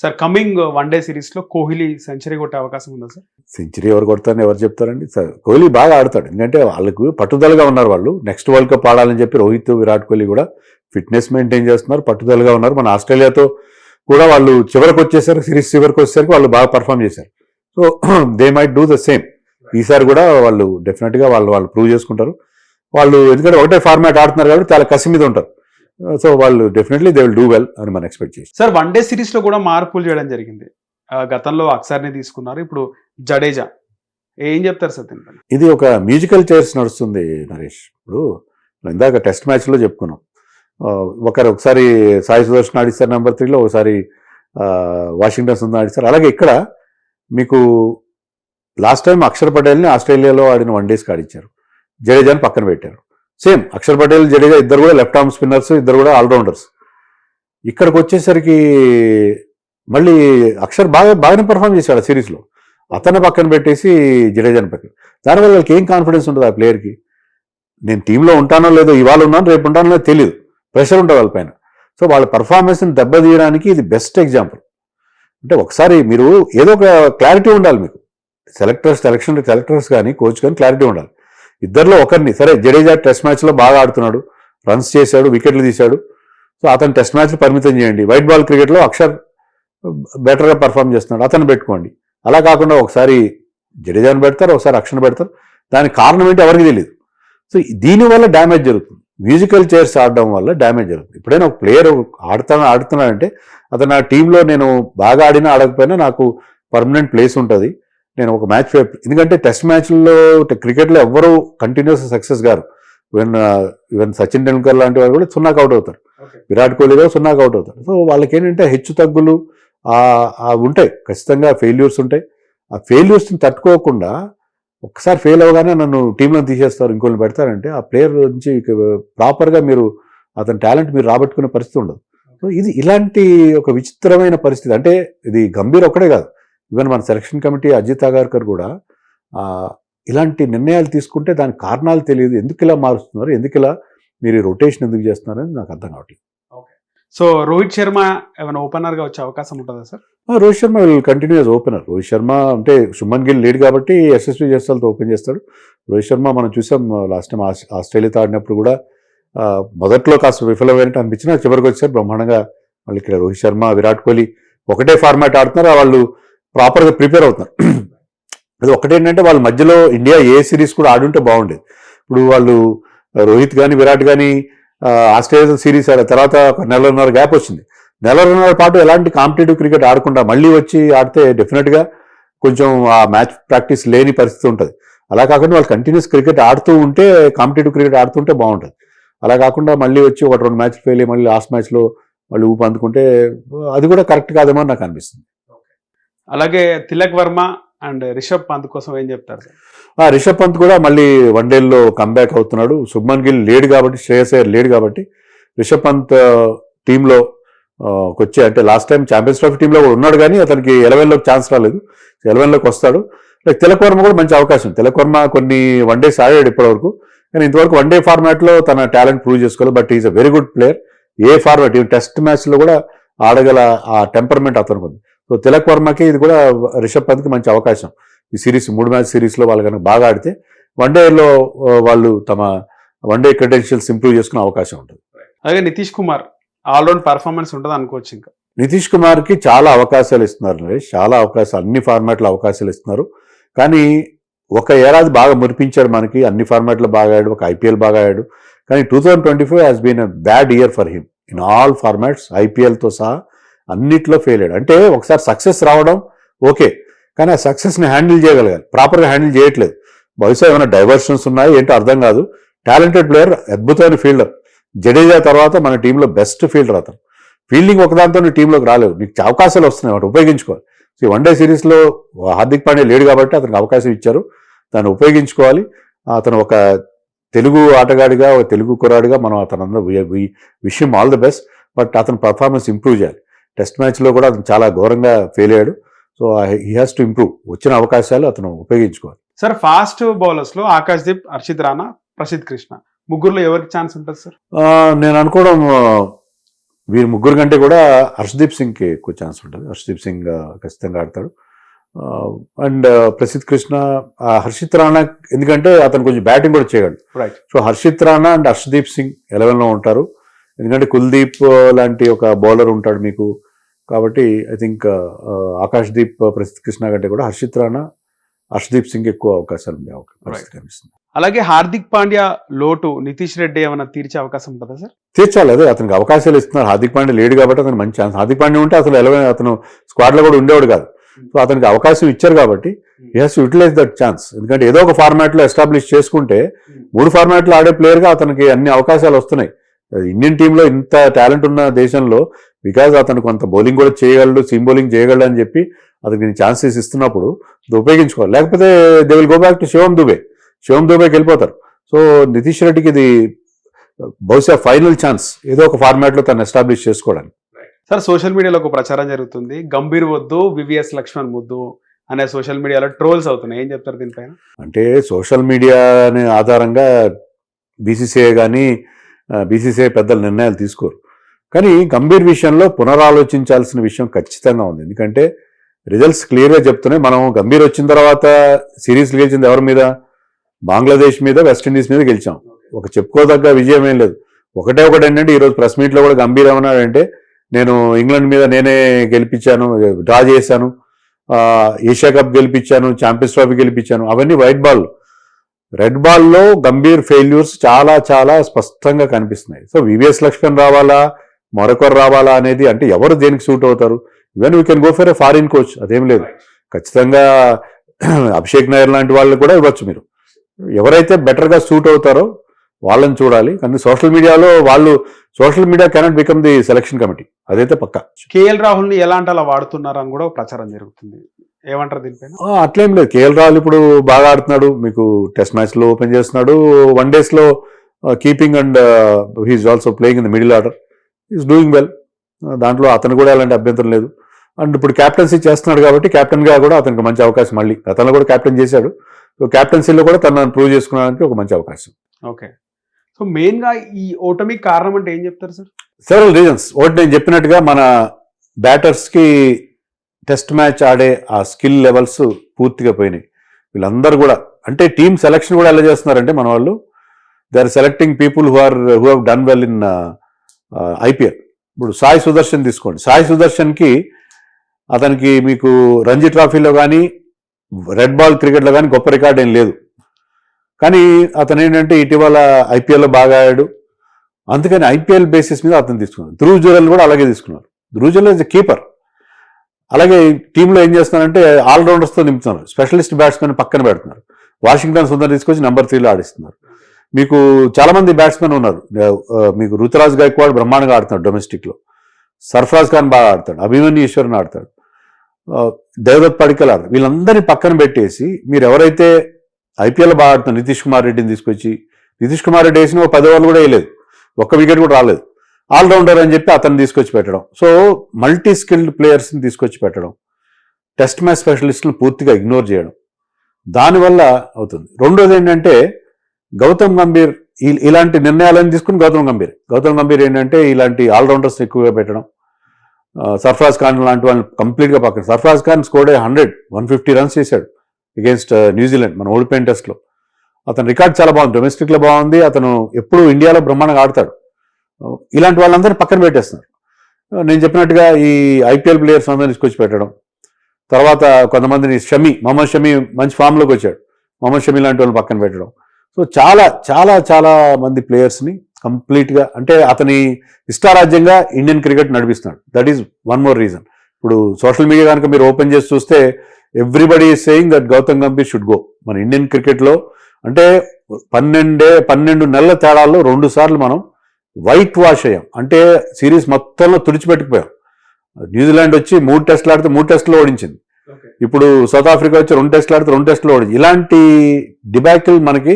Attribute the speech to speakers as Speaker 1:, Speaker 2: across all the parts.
Speaker 1: Sir coming one day సిరీస్లో Kohli century కొట్టే అవకాశం ఉందా సార్?
Speaker 2: సెంచరీ ఎవరు కొడతారని ఎవరు చెప్తారండి? సార్ కోహ్లీ బాగా ఆడతాడు. ఎందుకంటే వాళ్ళకు పట్టుదలగా ఉన్నారు వాళ్ళు. నెక్స్ట్ వరల్డ్ కప్ ఆడాలని చెప్పి రోహిత్ విరాట్ కోహ్లీ కూడా ఫిట్నెస్ మెయింటైన్ చేస్తున్నారు పట్టుదలగా ఉన్నారు. మన ఆస్ట్రేలియాతో కూడా వాళ్ళు చివరికి వచ్చేసరికి సిరీస్ చివరికి వచ్చేసరికి వాళ్ళు బాగా పర్ఫామ్ చేశారు. So they might do the same ఈసారి కూడా వాళ్ళు డెఫినెట్గా వాళ్ళు వాళ్ళు ప్రూవ్ చేసుకుంటారు. వాళ్ళు ఎందుకంటే ఒకటే ఫార్మాట్ ఆడుతున్నారు కాబట్టి చాలా కసి మీద ఉంటారు. సో వాళ్ళు definitely they will do well అని మనం ఎక్స్పెక్ట్ చేసి
Speaker 1: సార్ వన్ డే సిరీస్లో కూడా మార్పులు చేయడం జరిగింది. ఆ, గతంలో అక్సర్ని తీసుకున్నారు ఇప్పుడు జడేజా. ఏం చెప్తారు సార్
Speaker 2: ఇది ఒక మ్యూజికల్ చైర్స్ నడుస్తుంది నరేష్. ఇప్పుడు ఇందాక టెస్ట్ మ్యాచ్లో చెప్పుకున్నాం. ఆ, ఒకరు ఒకసారి సాయి సుదర్శన్ ఆడిస్తారు నెంబర్ త్రీలో ఒకసారి వాషింగ్టన్ సుందర్ ఆడిస్తారు. అలాగే ఇక్కడ మీకు లాస్ట్ టైం అక్షర్ పటేల్ని ఆస్ట్రేలియాలో ఆడిన వన్ డేస్కి ఆడిచ్చారు. జడేజాని పక్కన పెట్టారు. సేమ్ అక్షర్ పటేల్ జడేజా ఇద్దరు కూడా లెఫ్ట్ ఆర్మ్ స్పిన్నర్స్ ఇద్దరు కూడా ఆల్రౌండర్స్ ఇక్కడికి వచ్చేసరికి మళ్ళీ అక్షర్ బాగా బాగానే పర్ఫామ్ చేశాడు సిరీస్లో అతన్ని పక్కన పెట్టేసి జడేజాని పక్కన. దానివల్ల వాళ్ళకి ఏం కాన్ఫిడెన్స్ ఉంటుంది ఆ ప్లేయర్కి నేను టీంలో ఉంటానో లేదో ఇవాళ ఉన్నాను రేపు ఉంటానో లేదో తెలియదు ప్రెషర్ ఉంటుంది వాళ్ళ పైన. సో వాళ్ళ పర్ఫార్మెన్స్ని దెబ్బతీయడానికి ఇది బెస్ట్ ఎగ్జాంపుల్ అంటే ఒకసారి మీరు ఏదో ఒక క్లారిటీ ఉండాలి మీకు. సెలెక్టర్స్ సెలక్షన్ సెలెక్టర్స్ కానీ కోచ్ కానీ క్లారిటీ ఉండాలి. ఇద్దరిలో ఒకరిని సరే జడేజా టెస్ట్ మ్యాచ్లో బాగా ఆడుతున్నాడు రన్స్ చేశాడు వికెట్లు తీశాడు. సో అతను టెస్ట్ మ్యాచ్లు పరిమితం చేయండి. వైట్ బాల్ క్రికెట్లో అక్షర్ బెటర్గా పర్ఫామ్ చేస్తున్నాడు అతను పెట్టుకోండి. అలా కాకుండా ఒకసారి జడేజాని పెడతారు ఒకసారి అక్షర్ పెడతారు. దానికి కారణం ఏంటి ఎవరికి తెలియదు సో దీనివల్ల డ్యామేజ్ జరుగుతుంది. మ్యూజికల్ చైర్స్ ఆడడం వల్ల డ్యామేజ్ జరుగుతుంది. ఎప్పుడైనా ఒక ప్లేయర్ ఆడుతాను ఆడుతున్నాడంటే అతను ఆ టీంలో నేను బాగా ఆడినా ఆడకపోయినా నాకు పర్మనెంట్ ప్లేస్ ఉంటుంది. నేను ఒక మ్యాచ్ ఎందుకంటే టెస్ట్ మ్యాచ్ల్లో క్రికెట్లో ఎవ్వరూ కంటిన్యూస్ సక్సెస్ గారు ఈవెన్ ఈవెన్ సచిన్ టెండూల్కర్ లాంటి వారు కూడా సున్నాక్ అవుట్ అవుతారు. విరాట్ కోహ్లీ కూడా సున్నాక్ అవుట్ అవుతారు. సో వాళ్ళకి ఏంటంటే హెచ్చు తగ్గులు ఉంటాయి. ఖచ్చితంగా ఫెయిల్యూర్స్ ఉంటాయి. ఆ ఫెయిల్యూర్స్ని తట్టుకోకుండా ఒక్కసారి ఫెయిల్ అవ్వగానే నన్ను టీంలో తీసేస్తారు ఇంకోళ్ళు పెడతారంటే ఆ ప్లేయర్ నుంచి ప్రాపర్గా మీరు అతని టాలెంట్ మీరు రాబట్టుకునే పరిస్థితి ఉండదు. సో ఇది ఇలాంటి ఒక విచిత్రమైన పరిస్థితి. అంటే ఇది గంభీర్ ఒక్కడే కాదు. ఈవెన్ మన సెలక్షన్ కమిటీ అజిత్ అగార్కర్ కూడా ఇలాంటి నిర్ణయాలు తీసుకుంటే దానికి కారణాలు తెలియదు. ఎందుకు ఇలా మారుస్తున్నారు? ఎందుకు ఇలా మీరు రొటేషన్ ఎందుకు చేస్తున్నారు అని నాకు అర్థం కావట్లేదు.
Speaker 1: సో రోహిత్ శర్మ ఏమైనా ఓపెనర్గా వచ్చే అవకాశం ఉంటుందా sir?
Speaker 2: Rohit Sharma will continue as opener Rohit Sharma అంటే సుమన్ గిల్ లీడ్ కాబట్టి ఎస్ఎస్వి జస్వాల్తో ఓపెన్ చేస్తాడు. రోహిత్ శర్మ మనం చూసాం లాస్ట్ టైం ఆస్ట్రేలియాతో ఆడినప్పుడు కూడా మొదట్లో కాస్త విఫలమైనట్టు అనిపించినా చివరికి వచ్చారు బ్రహ్మాండంగా వాళ్ళు ఇక్కడ రోహిత్ శర్మ విరాట్ కోహ్లీ ఒకటే ఫార్మాట్ ఆడుతున్నారు. వాళ్ళు ప్రాపర్గా ప్రిపేర్ అవుతున్నారు. అది ఒకటేంటంటే వాళ్ళ మధ్యలో ఇండియా ఏ సిరీస్ కూడా ఆడుంటే బాగుండేది. ఇప్పుడు వాళ్ళు రోహిత్ కానీ విరాట్ కానీ ఆస్ట్రేలియా సిరీస్ ఆడ తర్వాత ఒక నెలన్నర గ్యాప్ వచ్చింది. నెలన్నర పాటు ఎలాంటి కాంపిటేటివ్ క్రికెట్ ఆడకుండా మళ్ళీ వచ్చి ఆడితే డెఫినెట్గా కొంచెం ఆ మ్యాచ్ ప్రాక్టీస్ లేని పరిస్థితి ఉంటుంది. అలా కాకుండా వాళ్ళు కంటిన్యూస్ క్రికెట్ ఆడుతూ ఉంటే కాంపిటేటివ్ క్రికెట్ ఆడుతుంటే బాగుంటుంది. అలా కాకుండా మళ్ళీ వచ్చి ఒక రెండు మ్యాచ్ ఫెయిల్ అయ్యి మళ్ళీ లాస్ట్ మ్యాచ్లో మళ్ళీ ఊపు అందుకుంటే అది కూడా కరెక్ట్ కాదేమో నాకు అనిపిస్తుంది.
Speaker 1: అలాగే తిలక్ వర్మ అండ్ రిషబ్ పంత్ కోసం ఏం చెప్తారు?
Speaker 2: ఆ రిషబ్ పంత్ కూడా మళ్ళీ వన్డేల్లో కంబ్యాక్ అవుతున్నాడు. శుభ్మన్ గిల్ లేడు కాబట్టి శ్రేయస్ అయ్యర్ లేడు కాబట్టి రిషబ్ పంత్ టీంలో ఆ, వచ్చే అంటే లాస్ట్ టైం ఛాంపియన్స్ ట్రోఫీ టీంలో కూడా ఉన్నాడు కానీ అతనికి ఎలవెన్లోకి ఛాన్స్ రాలేదు. ఎలవెన్లోకి వస్తాడు. లైక్ తిలక్ వర్మ కూడా మంచి అవకాశం. తిలక్ వర్మ కొన్ని వన్ డేస్ ఆడాడు ఇప్పటివరకు. కానీ ఇంతవరకు వన్ డే ఫార్మాట్లో తన టాలెంట్ ప్రూవ్ చేసుకోవాలి but is a very good player A format ఈ టెస్ట్ మ్యాచ్లో కూడా ఆడగల ఆ టెంపర్మెంట్ అతనికి ఉంది సో తిలక్ వర్మకి ఇది కూడా రిషబ్ పంత్కి మంచి అవకాశం. ఈ సిరీస్ మూడు మ్యాచ్ సిరీస్లో వాళ్ళు కనుక బాగా ఆడితే వన్ డేలో వాళ్ళు తమ వన్ డే క్రెడెన్షియల్స్ ఇంప్రూవ్ చేసుకునే అవకాశం ఉంటుంది.
Speaker 1: అలాగే నితీష్ కుమార్ ఆల్రౌండ్ పర్ఫార్మెన్స్ ఉంటుంది అనుకోవచ్చు ఇంకా
Speaker 2: నితీష్ కుమార్కి చాలా అవకాశాలు ఇస్తున్నారు నరేష్. చాలా అవకాశాలు అన్ని ఫార్మాట్లో అవకాశాలు ఇస్తున్నారు. కానీ ఒక ఏడాది బాగా మురిపించాడు మనకి. అన్ని ఫార్మాట్లో బాగా ఆడాడు ఒక ఐపీఎల్ బాగా ఆడాడు. కానీ two thousand twenty five has been a bad year for him in all formats ఐపీఎల్తో సహా అన్నిట్లో ఫెయిల్ అయ్యాడు. అంటే ఒకసారి సక్సెస్ రావడం ఓకే కానీ ఆ సక్సెస్ని హ్యాండిల్ చేయగలగాలి. ప్రాపర్గా హ్యాండిల్ చేయట్లేదు. బహుశా ఏమైనా డైవర్షన్స్ ఉన్నాయి ఏంటో అర్థం కాదు. టాలెంటెడ్ ప్లేయర్ అద్భుతమైన ఫీల్డర్ జడేజా తర్వాత మన టీంలో బెస్ట్ ఫీల్డర్ అతను. ఫీల్డింగ్ ఒకదాంతో నీ టీంలోకి రాలేవు నీకు అవకాశాలు వస్తున్నాయి వాటి ఉపయోగించుకోవాలి. సో వన్ డే సిరీస్లో హార్దిక్ పాండే లేడు కాబట్టి అతనికి అవకాశం ఇచ్చారు. దాన్ని ఉపయోగించుకోవాలి. అతను ఒక తెలుగు ఆటగాడిగా ఒక తెలుగు కురాడిగా మనం అతను విషయం ఆల్ ద బెస్ట్ బట్ అతని పర్ఫార్మెన్స్ ఇంప్రూవ్ చేయాలి. టెస్ట్ మ్యాచ్లో కూడా అతను చాలా ఘోరంగా ఫెయిల్ అయ్యాడు. So he has to improve వచ్చిన అవకాశాలు అతను ఉపయోగించుకోవాలి.
Speaker 1: సార్ ఫాస్ట్ బౌలర్స్లో ఆకాష్ దీప్ హర్షిత్ రాణా ప్రసిద్ కృష్ణ. ముగ్గురులో ఎవరికి ఛాన్స్ ఉంటుంది సార్?
Speaker 2: నేను అనుకోవడం వీరి ముగ్గురు కంటే కూడా హర్షదీప్ సింగ్కి ఎక్కువ ఛాన్స్ ఉంటుంది. హర్షదీప్ సింగ్ ఖచ్చితంగా ఆడతాడు. అండ్ ప్రసిద్ధ్ కృష్ణ హర్షిత్ రాణా ఎందుకంటే అతను కొంచెం బ్యాటింగ్ కూడా చేయగలడు.
Speaker 1: Right
Speaker 2: so Harshit Rana and Harshdeep Singh 11 లో ఉంటారు. ఎందుకంటే కుల్దీప్ లాంటి ఒక బౌలర్ ఉంటాడు మీకు. కాబట్టి ఐ థింక్ ఆకాష్ దీప్ ప్రసిద్ధ్ కృష్ణ కంటే కూడా హర్షిత్ రాణా హర్షదీప్ సింగ్ ఎక్కువ అవకాశాలు ఉండే అవకాశం పరిస్థితి కనిపిస్తుంది.
Speaker 1: అలాగే హార్దిక్ పాండ్యా లోటు నితీష్ రెడ్డి ఏమైనా తీర్చే అవకాశం ఉంటుందా సార్?
Speaker 2: తీర్చాలి అదే అతనికి అవకాశాలు ఇస్తున్నారు. హార్దిక్ పాండ్యా లేడు కాబట్టి అతను మంచి ఛాన్స్. హార్దిక్ పాండ్యా ఉంటే అసలు ఎలవెన్ అతను స్క్వాడ్లో కూడా ఉండేవాడు కాదు. సో అతనికి అవకాశం ఇచ్చారు కాబట్టి he has utilize that chance ఎందుకంటే ఏదో ఒక ఫార్మాట్లో ఎస్టాబ్లిష్ చేసుకుంటే మూడు ఫార్మాట్లో ఆడే ప్లేయర్గా అతనికి అన్ని అవకాశాలు వస్తున్నాయి. ఇండియన్ టీంలో ఇంత టాలెంట్ ఉన్న దేశంలో బికాజ్ అతను కొంత బౌలింగ్ కూడా చేయగలడు సీమ్ బౌలింగ్ చేయగలడు అని చెప్పి అతనికి ఛాన్సెస్ ఇస్తున్నప్పుడు ఉపయోగించుకోవాలి. లేకపోతే they will go back to Shivam Dube Shivam దుబేకి వెళ్ళిపోతారు. సో నితీష్ రెడ్డికి ఇది బహుశా ఫైనల్ ఛాన్స్ ఏదో ఒక ఫార్మాట్లో తను ఎస్టాబ్లిష్ చేసుకోవడానికి.
Speaker 1: సార్ సోషల్ మీడియాలో ఒక ప్రచారం జరుగుతుంది. గంభీర్ వద్దు వివిఎస్ లక్ష్మణ్ ముద్దు అనే సోషల్ మీడియాలో ట్రోల్స్ అవుతున్నాయి. ఏం చెప్తారు దీనిపైన?
Speaker 2: అంటే సోషల్ మీడియా అనే ఆధారంగా బీసీసీఐ కానీ బీసీసీఐ పెద్దల నిర్ణయాలు తీసుకోరు. కానీ గంభీర్ విషయంలో పునరాలోచించాల్సిన విషయం ఖచ్చితంగా ఉంది. ఎందుకంటే రిజల్ట్స్ క్లియర్గా చెప్తున్నాయి. మనం గంభీర్ వచ్చిన తర్వాత సిరీస్ గెలిచింది ఎవరి మీద? బంగ్లాదేశ్ మీద వెస్టిండీస్ మీద గెలిచాం. ఒక చెప్పుకోదగ్గ విజయం ఏం లేదు. ఒకటే ఒకటి ఏంటంటే ఈరోజు ప్రెస్ మీట్లో కూడా గంభీర్ ఏమన్నాడంటే నేను ఇంగ్లాండ్ మీద నేనే గెలిపించాను డ్రా చేశాను ఏషియా కప్ గెలిపించాను ఛాంపియన్స్ ట్రోఫీ గెలిపించాను అవన్నీ వైట్ బాల్. రెడ్ బాల్లో గంభీర్ ఫెయిల్యూర్స్ చాలా చాలా స్పష్టంగా కనిపిస్తున్నాయి. సో వివిఎస్ లక్ష్మణ్ రావాలా? మరొకరు రావాలా అనేది అంటే ఎవరు దేనికి సూట్ అవుతారు? Even we can go for a foreign coach అదేం లేదు. ఖచ్చితంగా అభిషేక్ నాయర్ లాంటి వాళ్ళు కూడా ఇవ్వచ్చు మీరు. ఎవరైతే బెటర్గా సూట్ అవుతారో వాళ్ళని చూడాలి. కానీ సోషల్ మీడియాలో వాళ్ళు social media cannot become the selection committee అదైతే పక్కా.
Speaker 1: కేఎల్ రాహుల్ని ఎలా అంటే అలా వాడుతున్నారు అని కూడా ప్రచారం జరుగుతుంది. ఏమంటారు దీనిపైన?
Speaker 2: అట్లేం లేదు. కేఎల్ రాహుల్ ఇప్పుడు బాగా ఆడుతున్నాడు. మీకు టెస్ట్ మ్యాచ్లో ఓపెన్ చేస్తున్నాడు. వన్ డేస్లో keeping and he is also playing in the middle order. Is doing well. దాంట్లో అతను కూడా ఎలాంటి అభ్యంతరం లేదు. అండ్ ఇప్పుడు క్యాప్టెన్సీ చేస్తున్నాడు కాబట్టి కెప్టెన్గా కూడా అతనికి మంచి అవకాశం మళ్ళీ. గతంలో కూడా క్యాప్టెన్ చేశాడు. సో క్యాప్టెన్సీలో కూడా తనను ప్రూవ్ చేసుకోవడానికి ఒక మంచి అవకాశం.
Speaker 1: ఓకే. సో మెయిన్గా ఈ ఓటమికి కారణం అంటే ఏం చెప్తారు సార్?
Speaker 2: సెవెరల్ రీజన్స్ ఒకటి నేను చెప్పినట్టుగా మన బ్యాటర్స్కి టెస్ట్ మ్యాచ్ ఆడే ఆ స్కిల్ లెవెల్స్ పూర్తిగా పోయినాయి. వీళ్ళందరూ కూడా. అంటే టీమ్ సెలెక్షన్ కూడా ఎలా చేస్తున్నారంటే మన వాళ్ళు they are selecting people who are who have done well in IPL. ఇప్పుడు సాయి సుదర్శన్ తీసుకోండి. సాయి సుదర్శన్కి అతనికి మీకు రంజీ ట్రాఫీలో కానీ రెడ్ బాల్ క్రికెట్లో కానీ గొప్ప రికార్డ్ ఏం లేదు. కానీ అతను ఏంటంటే ఇటీవల ఐపీఎల్లో బాగా ఆడాడు. అందుకని ఐపీఎల్ బేసిస్ మీద అతను తీసుకున్నారు ధ్రువ్ జురెల్ కూడా అలాగే తీసుకున్నారు ధ్రువ్ జురెల్ ఇస్ కీపర్. అలాగే టీంలో ఏం చేస్తున్నారంటే ఆల్రౌండర్స్తో నింపుతున్నారు. స్పెషలిస్ట్ బ్యాట్స్మెన్ పక్కన పెడుతున్నారు. వాషింగ్టన్ సుందర్ తీసుకొచ్చి నెంబర్ త్రీలో ఆడిస్తున్నారు. మీకు చాలా మంది బ్యాట్స్మెన్ ఉన్నారు. Uh, uh, మీకు రుతురాజ్ గైక్వాడ్ బ్రహ్మాండంగా ఆడుతున్నాడు డొమెస్టిక్లో సర్ఫరాజ్ ఖాన్ బాగా ఆడతాడు. అభిమన్యు ఈశ్వరన్ ఆడతాడు. Uh, దేవదత్ పడికల్ ఆడతాడు. వీళ్ళందరినీ పక్కన పెట్టేసి మీరు ఎవరైతే ఐపీఎల్ బాగా ఆడుతున్నారు నితీష్ కుమార్ రెడ్డిని తీసుకొచ్చి నితీష్ కుమార్ రెడ్డి వేసిన ఒక పది ఓవర్లు కూడా వేయలేదు. ఒక్క వికెట్ కూడా రాలేదు. ఆల్రౌండర్ అని చెప్పి అతను తీసుకొచ్చి పెట్టడం. సో మల్టీ స్కిల్డ్ ప్లేయర్స్ని తీసుకొచ్చి పెట్టడం. టెస్ట్ మ్యాచ్ స్పెషలిస్ట్ని పూర్తిగా ఇగ్నోర్ చేయడం. దానివల్ల అవుతుంది. రెండోది ఏంటంటే గౌతమ్ గంభీర్ ఇలాంటి నిర్ణయాలను తీసుకుని గౌతమ్ గంభీర్. గౌతమ్ గంభీర్ ఏంటంటే ఇలాంటి ఆల్రౌండర్స్ ఎక్కువగా పెట్టడం. సర్ఫరాజ్ ఖాన్ లాంటి వాళ్ళని కంప్లీట్గా పక్కన Sarfaraz Khan scored hundred one fifty runs చేశాడు అగేన్స్ట్ న్యూజిలాండ్ మన ఓడిపోయిన టెస్ట్లో అతని రికార్డ్ చాలా బాగుంది డొమెస్టిక్లో బాగుంది అతను ఎప్పుడు ఇండియాలో బ్రహ్మాండంగా ఆడతాడు. ఇలాంటి వాళ్ళందరినీ పక్కన పెట్టేస్తున్నారు. నేను చెప్పినట్టుగా ఈ ఐపీఎల్ ప్లేయర్స్ అందరినీ తీసుకొచ్చి పెట్టడం. తర్వాత కొంతమందిని షమి మొహమ్మద్ షమి మంచి ఫామ్లోకి వచ్చాడు. మొహమ్మద్ షమి లాంటి వాళ్ళని పక్కన పెట్టడం. సో చాలా చాలా చాలా మంది ప్లేయర్స్ని కంప్లీట్గా అంటే అతని ఇష్టారాజ్యంగా ఇండియన్ క్రికెట్ నడిపిస్తున్నాడు. That is one more reason ఇప్పుడు సోషల్ మీడియా కనుక మీరు ఓపెన్ చేసి చూస్తే everybody saying that Gautam Gambhir should go మన ఇండియన్ క్రికెట్లో అంటే పన్నెండే పన్నెండు నెలల తేడాల్లో రెండు సార్లు మనం వైట్ వాష్ అయ్యాం. అంటే సిరీస్ మొత్తంలో తుడిచిపెట్టుకుపోయాం. న్యూజిలాండ్ వచ్చి మూడు టెస్టులు ఆడితే మూడు టెస్టులు ఓడించింది. ఇప్పుడు సౌత్ ఆఫ్రికా వచ్చి రెండు టెస్టులు ఆడితే రెండు టెస్టులు ఓడించింది. ఇలాంటి డిబాకిల్ మనకి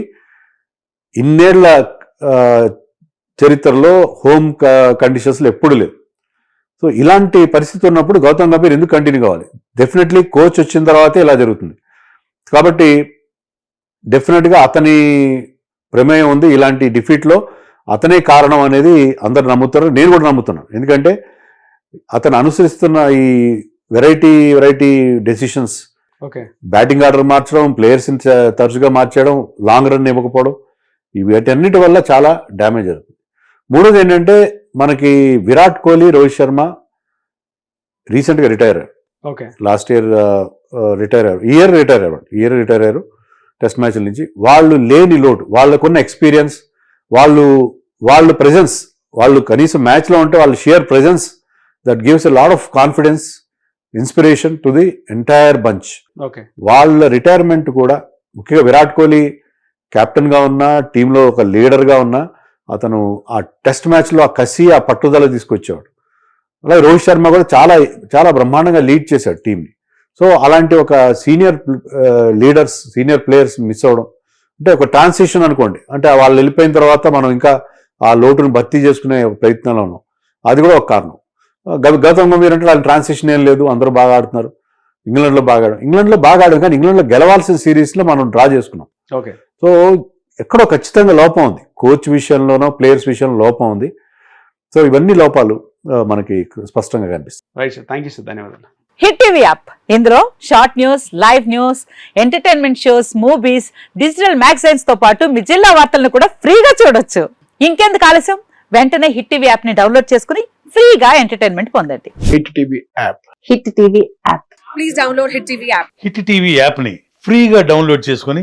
Speaker 2: ఇన్నేళ్ళ చరిత్రలో హోమ్ కండిషన్స్లో ఎప్పుడు లేదు సో ఇలాంటి పరిస్థితి ఉన్నప్పుడు గౌతమ్ గంభీర్ ఎందుకు కంటిన్యూ కావాలి? డెఫినెట్లీ కోచ్ వచ్చిన తర్వాతే ఇలా జరుగుతుంది. కాబట్టి డెఫినెట్గా అతని ప్రమేయం ఉంది ఇలాంటి డిఫీట్లో. అతనే కారణం అనేది అందరు నమ్ముతారు. నేను కూడా నమ్ముతున్నాను ఎందుకంటే అతను అనుసరిస్తున్న ఈ variety variety decisions.
Speaker 1: Okay.
Speaker 2: Batting order మార్చడం ప్లేయర్స్ని తరచుగా మార్చడం లాంగ్ రన్ ఇవ్వకపోవడం వీటన్నిటి వల్ల చాలా డ్యామేజ్ అవుతుంది మూడోది ఏంటంటే మనకి విరాట్ కోహ్లీ రోహిత్ శర్మ రీసెంట్గా retire
Speaker 1: okay.
Speaker 2: Last year retire అయ్యారు. ఇయర్ రిటైర్ అయ్యారు. ఇయర్ రిటైర్ అయ్యారు. టెస్ట్ మ్యాచ్ల నుంచి వాళ్ళు లేని లోటు వాళ్ళకున్న ఎక్స్పీరియన్స్ వాళ్ళు వాళ్ళ ప్రెజెన్స్ వాళ్ళు కనీసం మ్యాచ్లో ఉంటే వాళ్ళ sheer presence that gives a lot of confidence inspiration to the entire bunch.
Speaker 1: Okay.
Speaker 2: వాళ్ళ రిటైర్మెంట్ కూడా ముఖ్యంగా విరాట్ కోహ్లీ కెప్టెన్గా ఉన్నా టీంలో ఒక లీడర్గా ఉన్నా అతను ఆ టెస్ట్ మ్యాచ్లో ఆ కసి ఆ పట్టుదల తీసుకొచ్చేవాడు. అలాగే రోహిత్ శర్మ కూడా చాలా చాలా బ్రహ్మాండంగా లీడ్ చేశాడు టీంని. సో అలాంటి ఒక senior leaders senior players miss అవ్వడం అంటే ఒక ట్రాన్సిషన్ అనుకోండి. అంటే వాళ్ళు వెళ్ళిపోయిన తర్వాత మనం ఇంకా ఆ లోటును భర్తీ చేసుకునే ప్రయత్నంలో ఉన్నాం. అది కూడా ఒక కారణం. గత గతంలో మీరంటే వాళ్ళ ట్రాన్సిషన్ ఏం లేదు అందరూ బాగా ఆడుతున్నారు. ఇంగ్లాండ్లో బాగా ఆడడం. ఇంగ్లాండ్లో బాగా ఆడాం కానీ ఇంగ్లాండ్లో గెలవాల్సిన సిరీస్లో మనం డ్రా చేసుకున్నాం.
Speaker 1: ఓకే.
Speaker 2: సో ఎక్కడో ఖచ్చితంగా లోపం ఉంది. కోచ్ విషయంలోనో ప్లేయర్స్ విషయంలో లోపం ఉంది. సో ఇవన్నీ లోపాలు మనకి స్పష్టంగా కనిపిస్తాయి.
Speaker 1: Right sir thank you sir ధన్యవాదాలు.
Speaker 3: Hit TV app. ఇందులో short news live news entertainment shows movies digital మ్యాగజైన్స్తో పాటు మీ జిల్లా వార్తలను కూడా ఫ్రీగా చూడొచ్చు. ఇంకెందుకు ఆలస్యం? వెంటనే హిట్ టీవీ యాప్ని డౌన్లోడ్ చేసుకుని ఫ్రీగా ఎంటర్టైన్మెంట్ పొందండి.
Speaker 1: Hit TV app.
Speaker 3: Hit TV app.
Speaker 4: Please download Hit TV app.
Speaker 5: Hit TV యాప్ని ఫ్రీగా డౌన్లోడ్ చేసుకొని